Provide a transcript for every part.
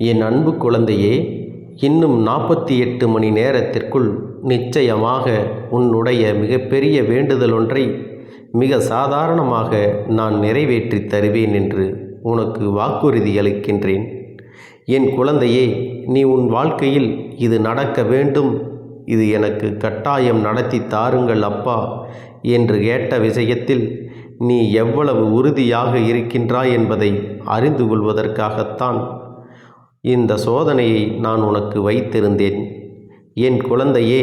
என் அன்பு குழந்தையே இன்னும் நாற்பத்தி எட்டு மணி நேரத்திற்குள் நிச்சயமாக உன்னுடைய மிகப்பெரிய வேண்டுதலொன்றை மிக சாதாரணமாக நான் நிறைவேற்றி தருவேன் என்று உனக்கு வாக்குறுதி அளிக்கின்றேன். என் குழந்தையே நீ உன் வாழ்க்கையில் இது நடக்க வேண்டும். இது எனக்கு கட்டாயம் நடத்தி தாருங்கள் அப்பா என்று கேட்ட விஷயத்தில் நீ எவ்வளவு உறுதியாக இருக்கின்றாய் என்பதை அறிந்து கொள்வதற்காகத்தான் இந்த சோதனையை நான் உனக்கு வைத்திருந்தேன். என் குழந்தையே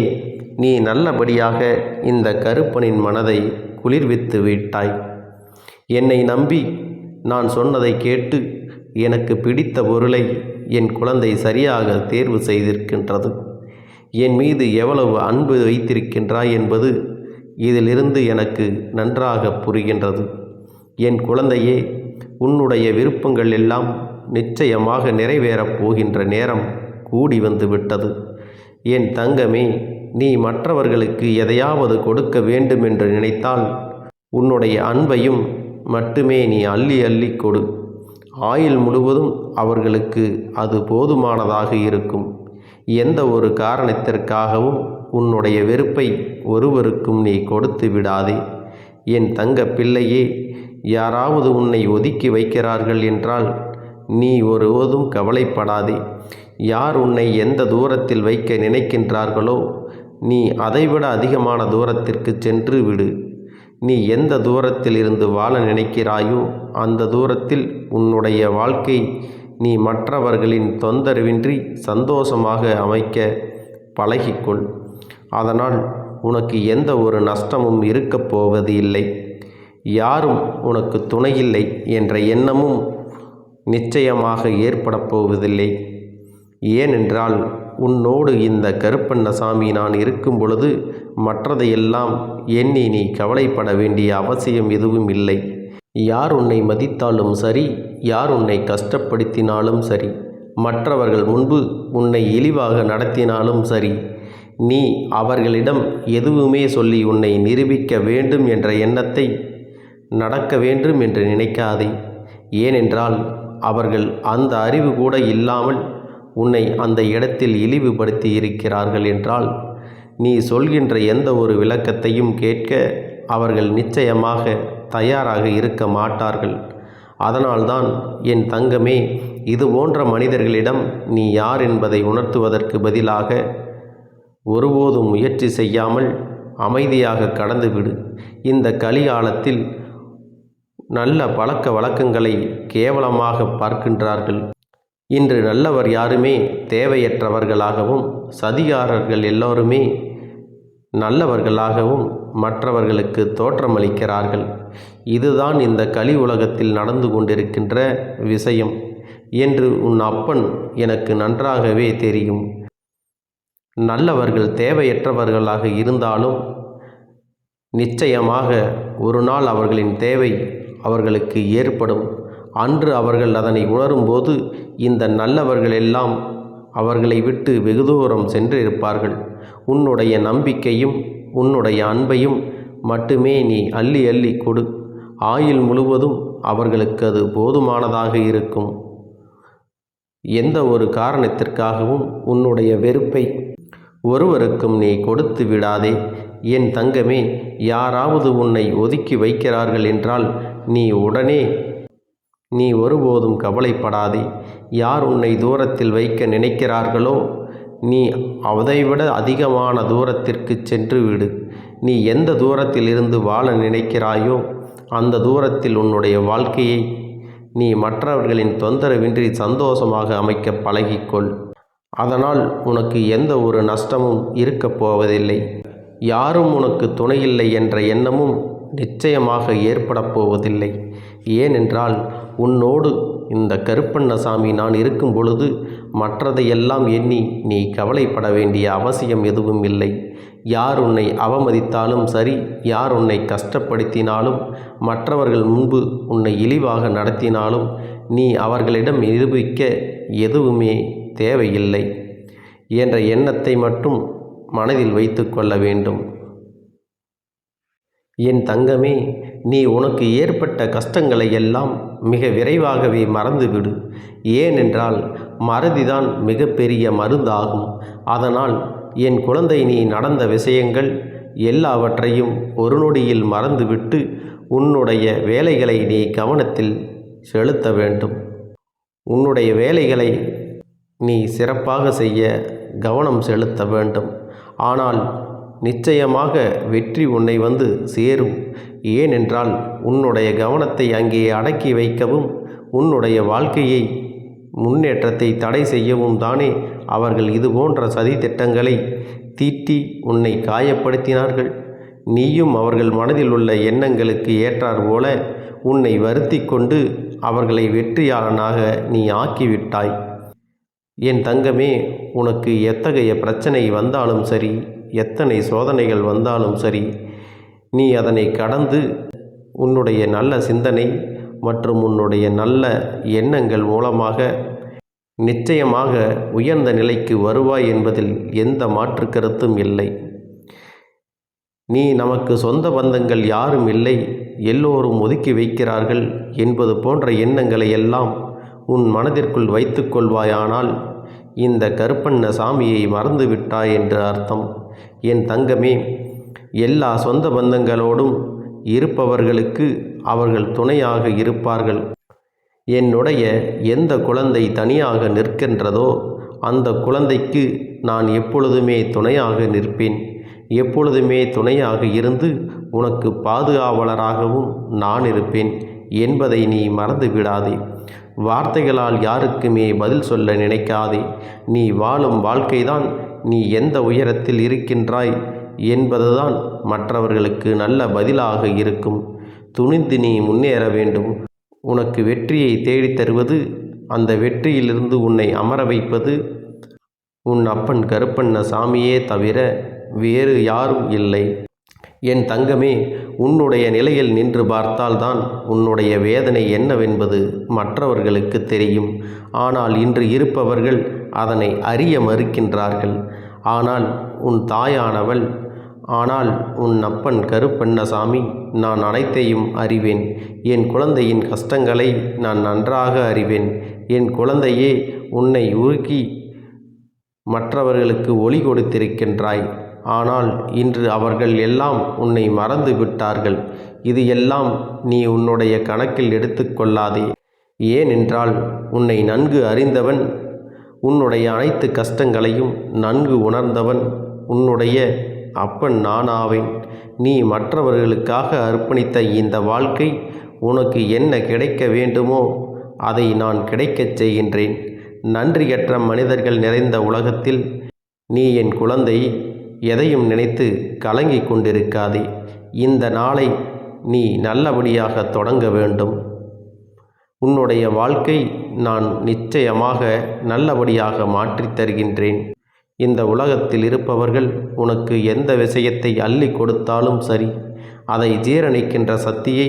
நீ நல்லபடியாக இந்த கருப்பனின் மனதை குளிர்வித்து விட்டாய். என்னை நம்பி நான் சொன்னதை கேட்டு எனக்கு பிடித்த பொருளை என் குழந்தை சரியாக தேர்வு செய்திருக்கின்றது. என் மீது எவ்வளவு அன்பு வைத்திருக்கின்றாய் என்பது இதிலிருந்து எனக்கு நன்றாக புரிகின்றது. என் குழந்தையே உன்னுடைய விருப்பங்கள் எல்லாம் நிச்சயமாக நிறைவேறப் போகின்ற நேரம் கூடி வந்து விட்டது. என் தங்கமே நீ மற்றவர்களுக்கு எதையாவது கொடுக்க வேண்டும் என்று நினைத்தால் உன்னுடைய அன்பையும் மட்டுமே நீ அள்ளி அள்ளி கொடு. ஆயுள் முழுவதும் அவர்களுக்கு அது போதுமானதாக இருக்கும். எந்த ஒரு காரணத்திற்காகவும் உன்னுடைய வெறுப்பை ஒருவருக்கும் நீ கொடுத்து விடாதே. என் தங்க பிள்ளையே யாராவது உன்னை ஒதுக்கி வைக்கிறார்கள் என்றால் நீ ஒருவதும் கவலைப்படாதே. யார் உன்னை எந்த தூரத்தில் வைக்க நினைக்கின்றார்களோ நீ அதைவிட அதிகமான தூரத்திற்கு சென்று விடு. நீ எந்த தூரத்தில் இருந்து வாழ நினைக்கிறாயோ அந்த தூரத்தில் உன்னுடைய வாழ்க்கை நீ மற்றவர்களின் தொந்தரவின்றி சந்தோஷமாக அமைக்க பழகிக்கொள். அதனால் உனக்கு எந்த ஒரு நஷ்டமும் இருக்கப் போவது இல்லை யாரும் உனக்கு துணையில்லை என்ற எண்ணமும் நிச்சயமாக ஏற்படப் போவதில்லை. ஏனென்றால் உன்னோடு இந்த கருப்பண்ணசாமி நான் இருக்கும் பொழுது மற்றதையெல்லாம் எண்ணி நீ கவலைப்பட வேண்டிய அவசியம் எதுவும் இல்லை. யார் உன்னை மதித்தாலும் சரி யார் உன்னை கஷ்டப்படுத்தினாலும் சரி மற்றவர்கள் முன்பு உன்னை இழிவாக நடத்தினாலும் சரி நீ அவர்களிடம் எதுவுமே சொல்லி உன்னை நிரூபிக்க வேண்டும் என்ற எண்ணத்தை நடக்க வேண்டும் என்று நினைக்காதே. ஏனென்றால் அவர்கள் அந்த அறிவு கூட இல்லாமல் உன்னை அந்த இடத்தில் இழிவுபடுத்தி இருக்கிறார்கள் என்றால் நீ சொல்கின்ற எந்த ஒரு விளக்கத்தையும் கேட்க அவர்கள் நிச்சயமாக தயாராக இருக்க மாட்டார்கள். அதனால்தான் என் தங்கமே இது போன்ற மனிதர்களிடம் நீ யார் என்பதை உணர்த்துவதற்கு பதிலாக ஒருபோதும் முயற்சி செய்யாமல் அமைதியாக கடந்துவிடு. இந்த கலிகாலத்தில் நல்ல பழக்க வழக்கங்களை கேவலமாக பார்க்கின்றார்கள். இன்று நல்லவர் யாருமே தேவையற்றவர்களாகவும் சதிகாரர்கள் எல்லோருமே நல்லவர்களாகவும் மற்றவர்களுக்கு தோற்றமளிக்கிறார்கள். இதுதான் இந்த கலி உலகத்தில் நடந்து கொண்டிருக்கின்ற விஷயம். என்று உன் அப்பன் எனக்கு நன்றாகவே தெரியும். நல்லவர்கள் தேவையற்றவர்களாக இருந்தாலும் நிச்சயமாக ஒரு நாள் அவர்களின் தேவை அவர்களுக்கு ஏற்படும். அன்று அவர்கள் அதனை உணரும்போது இந்த நல்லவர்கள் எல்லாம் அவர்களை விட்டு வெகு தூரம் சென்றிருப்பார்கள். உன்னுடைய நம்பிக்கையும் உன்னுடைய அன்பையும் மட்டுமே நீ அள்ளி அள்ளி கொடு. ஆயுள் முழுவதும் அவர்களுக்கு அது போதுமானதாக இருக்கும். எந்த ஒரு காரணத்திற்காகவும் உன்னுடைய வெறுப்பை ஒருவருக்கும் நீ கொடுத்து விடாதே. என் தங்கமே யாராவது உன்னை ஒதுக்கி வைக்கிறார்கள் என்றால் நீ உடனே நீ ஒருபோதும் கவலைப்படாதே. யார் உன்னை தூரத்தில் வைக்க நினைக்கிறார்களோ நீ அதைவிட அதிகமான தூரத்திற்கு சென்று விடு. நீ எந்த தூரத்தில் இருந்து வாழ நினைக்கிறாயோ அந்த தூரத்தில் உன்னுடைய வாழ்க்கையை நீ மற்றவர்களின் தொந்தரவின்றி சந்தோஷமாக அமைக்க பழகிக்கொள். அதனால் உனக்கு எந்த ஒரு நஷ்டமும் இருக்கப் போவதில்லை. யாரும் உனக்கு துணையில்லை என்ற எண்ணமும் நிச்சயமாக ஏற்படப் போவதில்லை. ஏனென்றால் உன்னோடு இந்த கருப்பண்ணசாமி நான் இருக்கும் பொழுது மற்றதையெல்லாம் எண்ணி நீ கவலைப்பட வேண்டிய அவசியம் எதுவும் இல்லை. யார் உன்னை அவமதித்தாலும் சரி யார் உன்னை கஷ்டப்படுத்தினாலும் மற்றவர்கள் முன்பு உன்னை இழிவாக நடத்தினாலும் நீ அவர்களிடம் நிரூபிக்க எதுவுமே தேவையில்லை. என்ற எண்ணத்தை மட்டும் மனதில் வைத்து கொள்ள வேண்டும். என் தங்கமே நீ உனக்கு ஏற்பட்ட கஷ்டங்களை எல்லாம் மிக விரைவாகவே மறந்துவிடு. ஏனென்றால் மறதிதான் மிகப்பெரிய மருந்தாகும். அதனால் என் குழந்தை நீ நடந்த விஷயங்கள் எல்லாவற்றையும் ஒரு நொடியில் மறந்துவிட்டு உன்னுடைய வேலைகளை நீ கவனத்தில் செலுத்த வேண்டும். உன்னுடைய வேலைகளை நீ சிறப்பாக செய்ய கவனம் செலுத்த வேண்டும். ஆனால் நிச்சயமாக வெற்றி உன்னை வந்து சேரும். ஏனென்றால் உன்னுடைய கவனத்தை அங்கே அடக்கி வைக்கவும் உன்னுடைய வாழ்க்கையை முன்னேற்றத்தை தடை செய்யவும் தானே அவர்கள் இது போன்ற சதி திட்டங்களை தீட்டி உன்னை காயப்படுத்தினார்கள். நீயும் அவர்கள் மனதில் உள்ள எண்ணங்களுக்கு ஏற்றார் போல உன்னை வருத்தி கொண்டு அவர்களை வெற்றியாளனாக நீ ஆக்கிவிட்டாய். என் தங்கமே உனக்கு எத்தகைய பிரச்சனை வந்தாலும் சரி எத்தனை சோதனைகள் வந்தாலும் சரி நீ அதனை கடந்து உன்னுடைய நல்ல சிந்தனை மற்றும் உன்னுடைய நல்ல எண்ணங்கள் மூலமாக நிச்சயமாக உயர்ந்த நிலைக்கு வருவாய் என்பதில் எந்த மாற்று கருத்தும் இல்லை. நீ நமக்கு சொந்த பந்தங்கள் யாரும் இல்லை எல்லோரும் ஒதுக்கி வைக்கிறார்கள் என்பது போன்ற எண்ணங்களை எல்லாம் உன் மனதிற்குள் வைத்து கொள்வாயானால் இந்த கருப்பண்ண சாமியை மறந்து விட்டாய் என்று அர்த்தம். என் தங்கமே எல்லா சொந்த பந்தங்களோடும் இருப்பவர்களுக்கு அவர்கள் துணையாக இருப்பார்கள். என்னுடைய எந்த குழந்தை தனியாக நிற்கின்றதோ அந்த குழந்தைக்கு நான் எப்பொழுதுமே துணையாக நிற்பேன். எப்பொழுதுமே துணையாக இருந்து உனக்கு பாதுகாவலராகவும் நான் இருப்பேன் என்பதை நீ மறந்து விடாதே வார்த்தைகளால் யாருக்குமே பதில் சொல்ல நினைக்காதே. நீ வாழும் வாழ்க்கைதான் நீ எந்த உயரத்தில் இருக்கின்றாய் என்பதுதான் மற்றவர்களுக்கு நல்ல பதிலாக இருக்கும். துணிந்து நீ முன்னேற வேண்டும். உனக்கு வெற்றியை தேடித் தருவது அந்த வெற்றியிலிருந்து உன்னை அமர வைப்பது உன் அப்பன் கருப்பண்ண சாமியே தவிர வேறு யாரும் இல்லை. என் தங்கமே உன்னுடைய நிலையில் நின்று பார்த்தால்தான் உன்னுடைய வேதனை என்னவென்பது மற்றவர்களுக்கு தெரியும். ஆனால் இன்று இருப்பவர்கள் அதனை அறிய மறுக்கின்றார்கள். ஆனால் உன் தாயானவள் ஆனால் உன் அப்பன் கருப்பண்ணசாமி நான் அனைத்தையும் அறிவேன். என் குழந்தையின் கஷ்டங்களை நான் நன்றாக அறிவேன். என் குழந்தையே உன்னை உருக்கி மற்றவர்களுக்கு ஒளி கொடுத்திருக்கின்றாய். ஆனால் இன்று அவர்கள் எல்லாம் உன்னை மறந்து விட்டார்கள் இது எல்லாம் நீ உன்னுடைய கணக்கில் எடுத்துக்கொள்ளாதே. ஏனென்றால் உன்னை நன்கு அறிந்தவன் உன்னுடைய அனைத்து கஷ்டங்களையும் நன்கு உணர்ந்தவன் உன்னுடைய அப்பன் நானாவேன். நீ மற்றவர்களுக்காக அர்ப்பணித்த இந்த வாழ்க்கை உனக்கு என்ன கிடைக்க வேண்டுமோ அதை நான் கிடைக்கச் செய்கின்றேன். நன்றியற்ற மனிதர்கள் நிறைந்த உலகத்தில் நீ என் குழந்தை எதையும் நினைத்து கலங்கி கொண்டிருக்காதே. இந்த நாளை நீ நல்லபடியாக தொடங்க வேண்டும். உன்னுடைய வாழ்க்கை நான் நிச்சயமாக நல்லபடியாக மாற்றித் தருகின்றேன். இந்த உலகத்தில் இருப்பவர்கள் உனக்கு எந்த விஷயத்தை அள்ளி கொடுத்தாலும் சரி அதை ஜீரணிக்கின்ற சக்தியை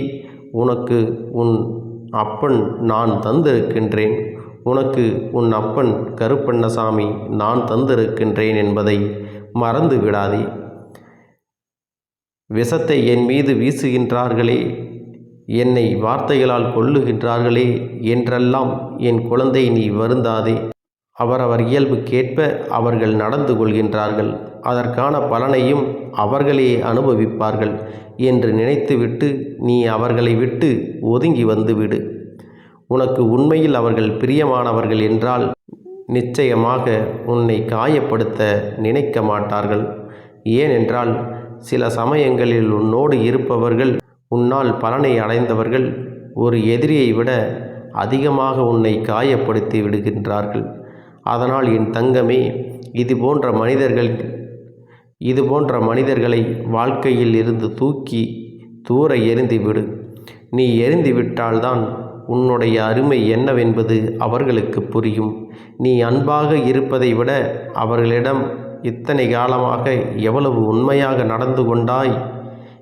உனக்கு உன் அப்பன் நான் தந்திருக்கின்றேன். உனக்கு உன் அப்பன் கருப்பண்ணசாமி நான் தந்திருக்கின்றேன் என்பதை மறந்து விடாதே. விஷத்தை என் மீது வீசுகின்றார்களே என்னை வார்த்தைகளால் கொல்லுகின்றார்களே என்றெல்லாம் என் குழந்தை நீ வருந்தாதே. அவரவர் இயல்புக்கேற்ப அவர்கள் நடந்து கொள்கின்றார்கள் அதற்கான பலனையும் அவர்களே அனுபவிப்பார்கள் என்று நினைத்துவிட்டு நீ அவர்களை விட்டு ஒதுங்கி வந்துவிடு. உனக்கு உண்மையில் அவர்கள் பிரியமானவர்கள் என்றால் நிச்சயமாக உன்னை காயப்படுத்த நினைக்க மாட்டார்கள். ஏனென்றால் சில சமயங்களில் உன்னோடு இருப்பவர்கள் உன்னால் பலனை அடைந்தவர்கள். ஒரு எதிரியை விட அதிகமாக உன்னை காயப்படுத்தி விடுகின்றார்கள். அதனால் என் தங்கமே இது போன்ற மனிதர்கள் இது போன்ற மனிதர்களை வாழ்க்கையில் இருந்து தூக்கி தூர எரிந்து விடு நீ எரிந்து விட்டால்தான் உன்னுடைய அருமை என்னவென்பது அவர்களுக்கு புரியும். நீ அன்பாக இருப்பதை விட அவர்களிடம் இத்தனை காலமாக எவ்வளவு உண்மையாக நடந்து கொண்டாய்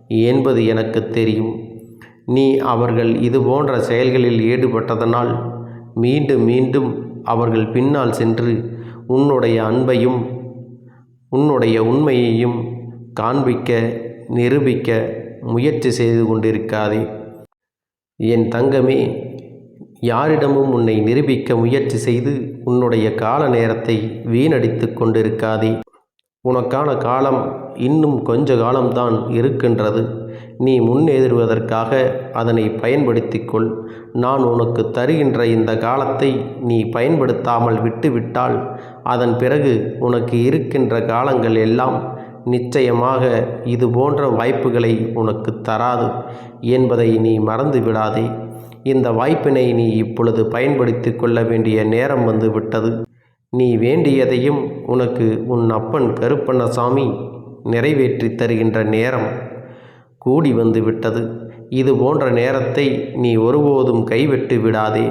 என்பது எனக்கு தெரியும். நீ அவர்கள் இது போன்ற செயல்களில் ஈடுபட்டதனால் மீண்டும் மீண்டும் அவர்கள் பின்னால் சென்று உன்னுடைய அன்பையும் உன்னுடைய உண்மையையும் காண்பிக்க நிரூபிக்க முயற்சி செய்து கொண்டிருக்காதே. என் தங்கமே யாரிடமும் உன்னை நிரூபிக்க முயற்சி செய்து உன்னுடைய கால நேரத்தை வீணடித்து கொண்டிருக்காதே. உனக்கான காலம் இன்னும் கொஞ்ச காலம்தான் இருக்கின்றது. நீ முன்னேறுவதற்காக அதனை பயன்படுத்திக் கொள் நான் உனக்கு தருகின்ற இந்த காலத்தை நீ பயன்படுத்தாமல் விட்டுவிட்டால் அதன் பிறகு உனக்கு இருக்கின்ற காலங்கள் எல்லாம் நிச்சயமாக இது போன்ற வாய்ப்புகளை உனக்கு தராது என்பதை நீ மறந்து விடாதே. இந்த வாய்ப்பினை நீ இப்பொழுது பயன்படுத்தி கொள்ள வேண்டிய நேரம் வந்து விட்டது. நீ வேண்டியதையும் உனக்கு உன் அப்பன் கருப்பண்ணசாமி நிறைவேற்றி தருகின்ற நேரம் கூடி வந்து விட்டது. இது போன்ற நேரத்தை நீ ஒருபோதும் கைவிட்டு விடாதே.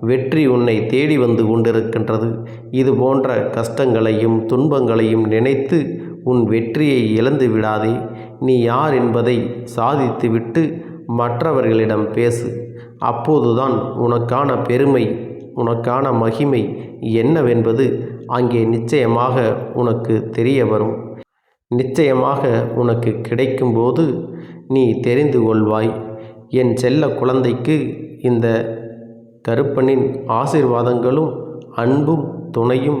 வெற்றி உன்னை தேடி வந்து கொண்டிருக்கின்றது. இது போன்ற கஷ்டங்களையும் துன்பங்களையும் நினைத்து உன் வெற்றியை இழந்து விடாதே. நீ யார் என்பதை சாதித்துவிட்டு மற்றவர்களிடம் பேசு. அப்போதுதான் உனக்கான பெருமை உனக்கான மகிமை என்னவென்பது அங்கே நிச்சயமாக உனக்கு தெரிய வரும். நிச்சயமாக உனக்கு கிடைக்கும்போது நீ தெரிந்து கொள்வாய். என் செல்ல குழந்தைக்கு இந்த கருப்பனின் ஆசீர்வாதங்களும் அன்பும் துணையும்